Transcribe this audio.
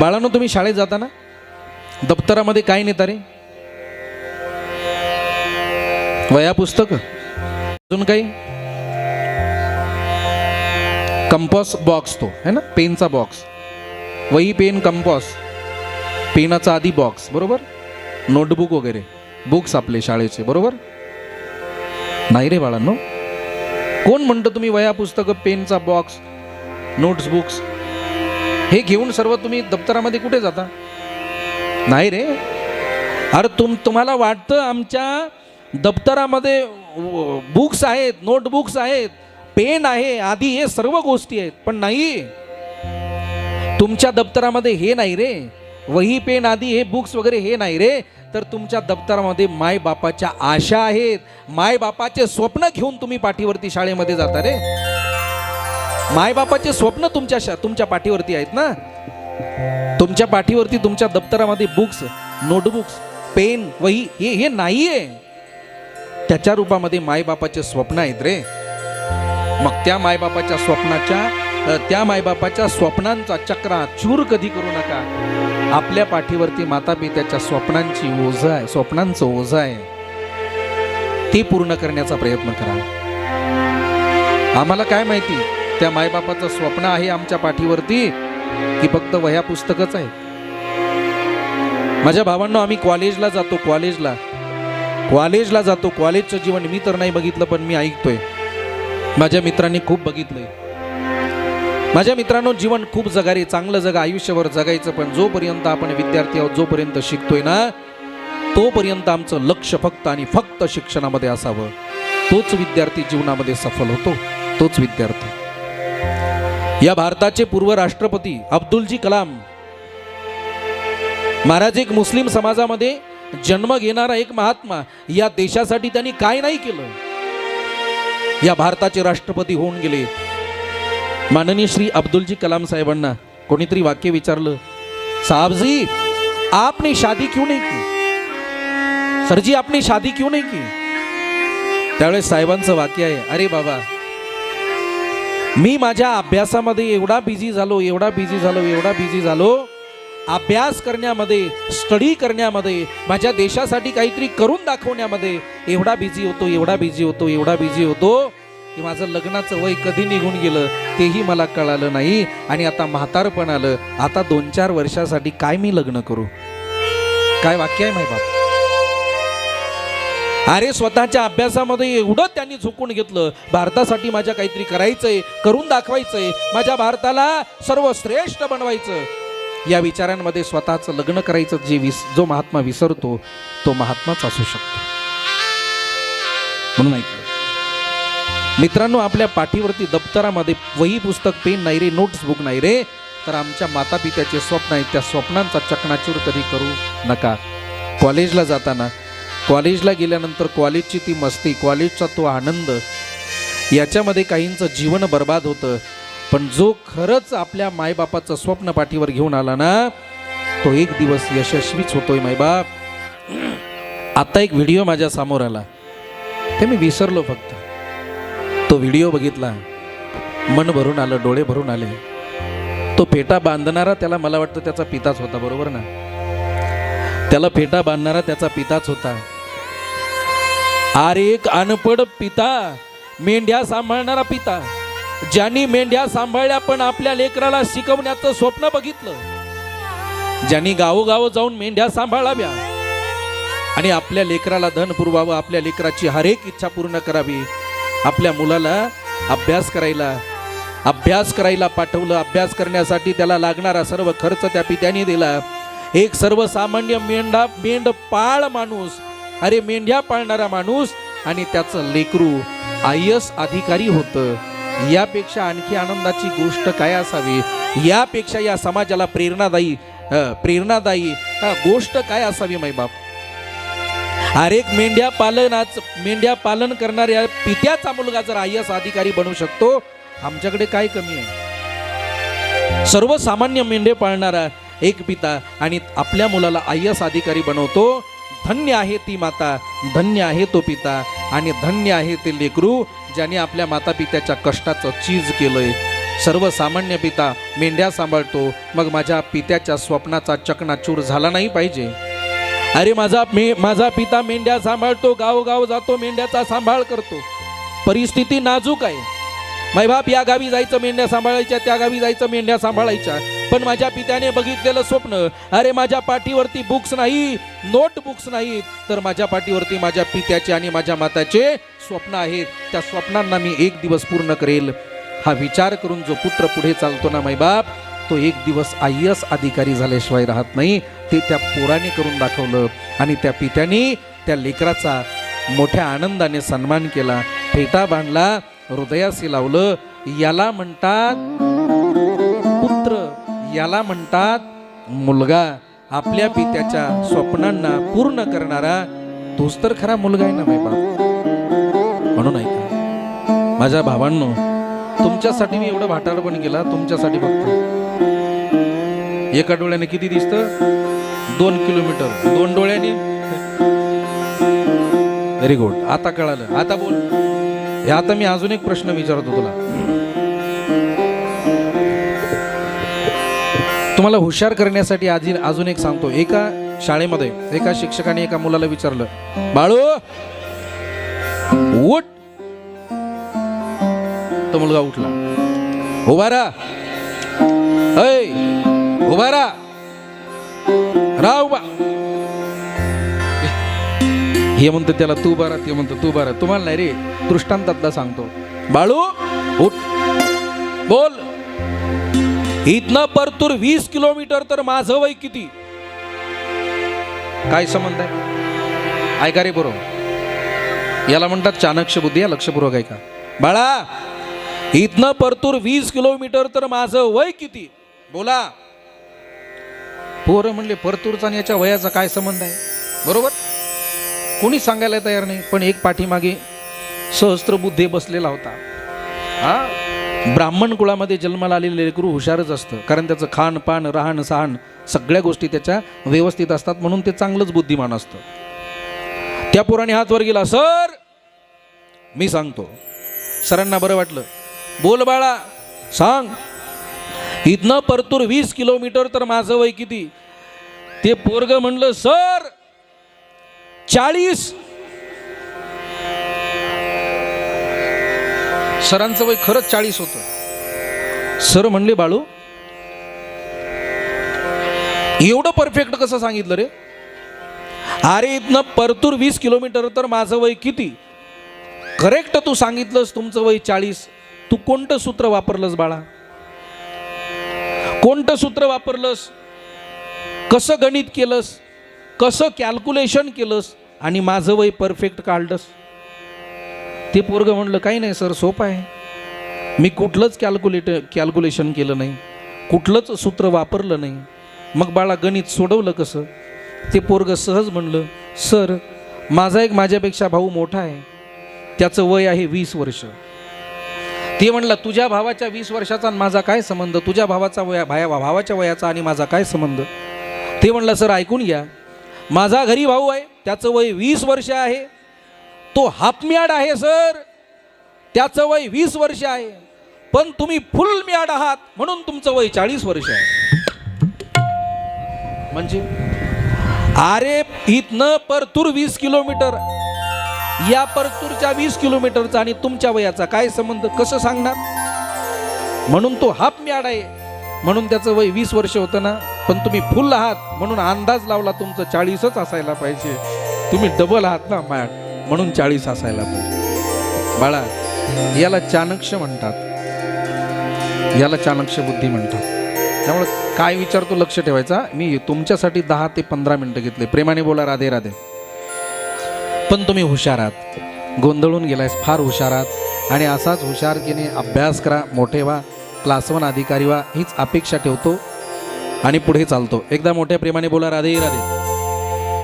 बाळांनो तुम्ही शाळेत जाताना दप्तरामध्ये काय नेता रे? वया पुस्तक? अजून काही? कंपॉस बॉक्स तो है ना? पेनचा बॉक्स. वही पेन कंपॉस. पेनाचा आधी बॉक्स बरोबर? नोटबुक वगैरे. बुक्स आपले शाळेचे बरोबर? नाही रे बाळांनो. कोण म्हणतं तुम्ही वया पुस्तकं पेनचा बॉक्स नोट्स बुक्स? हे घेऊन सर्व तुम्ही दप्तरामध्ये कुठे जाता? नाही रे. अरे तुम तुम्हाला वाटतं आमच्या दप्तरामध्ये बुक्स आहेत नोटबुक्स आहेत पेन आहे आधी हे सर्व गोष्टी आहेत पण नाही. तुमच्या दप्तरामध्ये हे नाही रे. वही पेन आधी हे बुक्स वगैरे हे नाही रे. तर तुमच्या दप्तरामध्ये माय बापाच्या आशा आहेत. माय बापाचे स्वप्न घेऊन तुम्ही पाठीवरती शाळेमध्ये जाता रे. मायबापाचे स्वप्न तुमच्या तुमच्या पाठीवरती आहेत ना? तुमच्या पाठीवरती तुमच्या दप्तरामध्ये बुक्स नोटबुक्स पेन वही हे हे नाहीये. त्याच्या रूपामध्ये मायबापाचे स्वप्न आहेत रे. मग त्या मायबापाच्या स्वप्नाच्या त्या मायबापाच्या स्वप्नांचा चक्रा चूर कधी करू नका. आपल्या पाठीवरती माता पित्याच्या स्वप्नांची ओझ आहे स्वप्नांचं ओझ आहे. ते पूर्ण करण्याचा प्रयत्न करा. आम्हाला काय माहिती? त्या मायबापाचं स्वप्न आहे आमच्या पाठीवरती की फक्त वह्या पुस्तकच आहे माझ्या भावांनो आम्ही कॉलेजला जातो कॉलेजला. कॉलेजला जातो कॉलेजचं जीवन मी तर नाही बघितलं पण मी ऐकतोय. माझ्या मित्रांनी खूप बघितलंय. माझ्या मित्रांनो जीवन खूप जगारे चांगलं जगा आयुष्यभर जगायचं पण जोपर्यंत आपण विद्यार्थी आहोत जोपर्यंत शिकतोय ना तोपर्यंत आमचं लक्ष फक्त आणि फक्त शिक्षणामध्ये असावं. तोच विद्यार्थी जीवनामध्ये सफल होतो तोच विद्यार्थी. या भारताचे पूर्व राष्ट्रपती अब्दुलजी कलाम. महाराज एक मुस्लिम समाजामध्ये जन्म घेणारा एक महात्मा या देशासाठी त्यांनी काय नाही केलं? या भारताचे राष्ट्रपती होऊन गेले. माननीय श्री अब्दुलजी कलाम साहेबांना कोणीतरी वाक्य विचारलं? साहबजी आपने शादी क्यों नहीं की? सरजी आपने शादी क्यों नहीं की? त्यावेळेस साहेबांचं वाक्य आहे अरे बाबा मी माझ्या अभ्यासामध्ये एवढा बिझी झालो एवढा बिझी झालो एवढा बिझी झालो. अभ्यास करण्यामध्ये स्टडी करण्यामध्ये माझ्या देशासाठी काहीतरी करून दाखवण्यामध्ये एवढा बिझी होतो एवढा बिझी होतो एवढा बिझी होतो की माझं लग्नाचं वय कधी निघून गेलं तेही मला कळालं नाही आणि आता म्हातारपण आलं. आता दोन चार वर्षासाठी काय मी लग्न करू? काय वाक्य आहे माय बाप अरे स्वतःच्या अभ्यासामध्ये एवढं त्यांनी झुकून घेतलं. भारतासाठी माझ्या काहीतरी करायचंय करून दाखवायचंय. माझ्या भारताला सर्वश्रेष्ठ बनवायचं. या विचारांमध्ये स्वतःचं लग्न करायचं जे विस जो महात्मा विसरतो तो महात्माच असू शकतो. म्हणून ऐकलं. मित्रांनो आपल्या पाठीवरती दप्तरामध्ये वही पुस्तक पेन नाही रे नोट्स बुक नाही रे. तर आमच्या माता पित्याचे स्वप्न आहेत त्या स्वप्नांचा चकनाचूर कधी करू नका. कॉलेजला जाताना कॉलेजला गेल्यानंतर कॉलेजची ती मस्ती कॉलेजचा तो आनंद याच्यामध्ये काहींचं जीवन बर्बाद होतं. पण जो खरंच आपल्या मायबापाचं स्वप्न पाठीवर घेऊन आला ना तो एक दिवस यशस्वीच होतोय मायबाप. आता एक व्हिडिओ माझ्यासमोर आला. ते मी विसरलो फक्त. तो व्हिडिओ बघितला. मन भरून आलं डोळे भरून आले. तो फेटा बांधणारा त्याला मला वाटतं त्याचा पिताच होता बरोबर ना? त्याला फेटा बांधणारा त्याचा पिताच होता. अरे एक अनपड पिता मेंढ्या सांभाळणारा पिता ज्यांनी मेंढ्या सांभाळल्या पण आपल्या लेकराला शिकवण्याचं स्वप्न बघितलं ज्यांनी गावोगाव जाऊन मेंढ्या सांभाळाव्या आणि आपल्या लेकराला धन पुरवावं आपल्या लेकराची हरेक इच्छा पूर्ण करावी आपल्या मुलाला अभ्यास करायला अभ्यास करायला पाठवलं अभ्यास करण्यासाठी त्याला लागणारा सर्व खर्च त्या पित्याने दिला. एक सर्वसामान्य मेंढा मेंढ पाळ माणूस अरे मेंढ्या पाळणारा माणूस आणि त्याचं लेकरू आय एस अधिकारी होतं. यापेक्षा आणखी आनंदाची गोष्ट काय असावी? यापेक्षा या समाजाला प्रेरणादायी प्रेरणादायी गोष्ट काय असावी मायबाप अरे एक मेंढ्या पालनाच मेंढ्या पालन करणाऱ्या पित्याचा मुलगा जर आय एस अधिकारी बनू शकतो आमच्याकडे काय कमी आहे? सर्वसामान्य मेंढे पाळणारा एक पिता आणि आपल्या मुलाला आय एस अधिकारी बनवतो धन्य आहे ती माता धन्य आहे तो पिता आणि धन्य आहे ते लेकरू ज्याने आपल्या माता पित्याच्या कष्टाचं चीज केलंय. सर्वसामान्य पिता मेंढ्या सांभाळतो मग माझ्या पित्याच्या स्वप्नाचा चकनाचूर झाला नाही पाहिजे. अरे माझा मे माझा पिता मेंढ्या सांभाळतो गावोगाव जातो मेंढ्याचा सांभाळ करतो. परिस्थिती नाजूक आहे. मैबाप या गावी जायचं मेंढ्या सांभाळायच्या त्या गावी जायचं मेंढ्या सांभाळायच्या. पण माझ्या पित्याने बघितलेलं स्वप्न अरे माझ्या पाठीवरती बुक्स नाही नोट बुक्स नाहीत तर माझ्या पाठीवरती माझ्या पित्याचे आणि माझ्या माताचे स्वप्न आहेत. त्या स्वप्नांना मी एक दिवस पूर्ण करेल. हा विचार करून जो पुत्र पुढे चालतो ना मैबाप तो एक दिवस आय एस अधिकारी झाल्याशिवाय राहत नाही. ते त्या पोराने करून दाखवलं आणि त्या पित्याने त्या लेकराचा मोठ्या आनंदाने सन्मान केला फेटा बांधला हृदयाशी लावलं. याला म्हणतात पुत्र. याला म्हणतात मुलगा. आपल्या पित्याच्या स्वप्नांना पूर्ण करणारा तोच तर खरा मुलगा आहे ना बाप? म्हणून ऐका. माझ्या भावांनो तुमच्यासाठी मी एवढं भाटाड पण केला तुमच्यासाठी बघतो. एका डोळ्याने किती दिसतं? दोन किलोमीटर. दोन डोळ्याने? व्हेरी गुड आता कळालं. आता बोल. हे आता मी अजून एक प्रश्न विचारतो तुला. तुम्हाला हुशार करण्यासाठी आजी अजून एक सांगतो. एका शाळेमध्ये एका शिक्षकाने एका मुलाला विचारलं बाळू उठ. तो मुलगा उठला. उभारा राहा. ऐ उभा राहा. हे म्हणतं त्याला तू बारा ते म्हणतं तू बारा. तुम्हाला नाही रे दृष्टांतातला सांगतो. बाळू उठ. बोल. इथनं परतूर वीस किलोमीटर तर माझं वय किती? काय संबंध आहे? ऐका रे बरोबर याला म्हणतात चाणक्य बुद्धी या लक्षपूर्वक ऐका. बाळा इथनं परतूर वीस किलोमीटर तर माझं वय किती? बोला. पोरं म्हणले परतूरचा आणि याच्या वयाचा काय संबंध आहे? बरोबर? कोणी सांगायला तयार नाही पण एक पाठीमागे सहस्त्रबुद्धे बसलेला होता. हा? ब्राह्मण कुळामध्ये जन्माला आलेले लेकरू हुशारच असतं कारण त्याचं खान पान राहण सहाण सगळ्या गोष्टी त्याच्या व्यवस्थित असतात म्हणून ते चांगलंच बुद्धिमान असतं. त्या पोराने हात वर गेला सर मी सांगतो. सरांना बरं वाटलं. बोल बाळा सांग. इथनं परतूर वीस किलोमीटर तर माझं वय किती? ते पोरग म्हणलं सर चाळीस. सरांचं वय खरंच चाळीस होतं. सर म्हणले बाळू एवढं परफेक्ट कसं सांगितलं रे? अरे इथनं परतूर वीस किलोमीटर तर माझं वय किती? करेक्ट तू सांगितलंस तुमचं वय चाळीस. तू कोणतं सूत्र वापरलंस बाळा? कोणतं सूत्र वापरलंस? कसं गणित केलंस? कसं कॅल्क्युलेशन केलंस आणि माझं वय परफेक्ट काढलंस? ते पोरगं म्हणलं काही नाही सर सोपं आहे. मी कुठलंच कॅल्क्युलेट कॅल्क्युलेशन केलं नाही. कुठलंच सूत्र वापरलं नाही. मग बाळा गणित सोडवलं कसं? ते पोरगं सहज म्हणलं सर माझा एक माझ्यापेक्षा भाऊ मोठा आहे. त्याचं वय आहे वीस वर्ष. ते म्हणलं तुझ्या भावाच्या वीस वर्षाचा आणि माझा काय संबंध? तुझ्या भावाचा वया भाया भावाच्या वयाचा आणि माझा काय संबंध? ते म्हणलं सर ऐकून घ्या. माझा घरी भाऊ आहे त्याचं वय वीस वर्ष आहे. तो हाफम्याड आहे सर. त्याचं वय वीस वर्ष आहे. पण तुम्ही फुल म्याड आहात म्हणून तुमचं वय चाळीस वर्ष आहे. म्हणजे? अरे इथनं परतूर वीस किलोमीटर. या परतूरच्या वीस किलोमीटरचा आणि तुमच्या वयाचा काय संबंध कसं सांगणार? म्हणून तो हाफ म्याड आहे. म्हणून त्याचं वय वीस वर्ष होतं ना? पण तुम्ही फुल आहात म्हणून अंदाज लावला तुमचं चाळीसच असायला पाहिजे. तुम्ही डबल आहात ना मॅट म्हणून चाळीस असायला पाहिजे. बाळा याला चाणक्य म्हणतात. याला चाणक्य बुद्धी म्हणतात. त्यामुळे काय विचारतो लक्ष ठेवायचा? मी तुमच्यासाठी दहा ते पंधरा मिनटं घेतले. प्रेमाने बोला राधे राधे. पण तुम्ही हुशार आहात. गोंधळून गेलायस फार हुशार आहात. आणि असाच हुशारकीने अभ्यास करा मोठे व्हा. क्लास वन अधिकारी व्हा. हीच अपेक्षा ठेवतो. आणि पुढे चालतो. एकदा मोठ्या प्रेमाने बोला राधे राधे.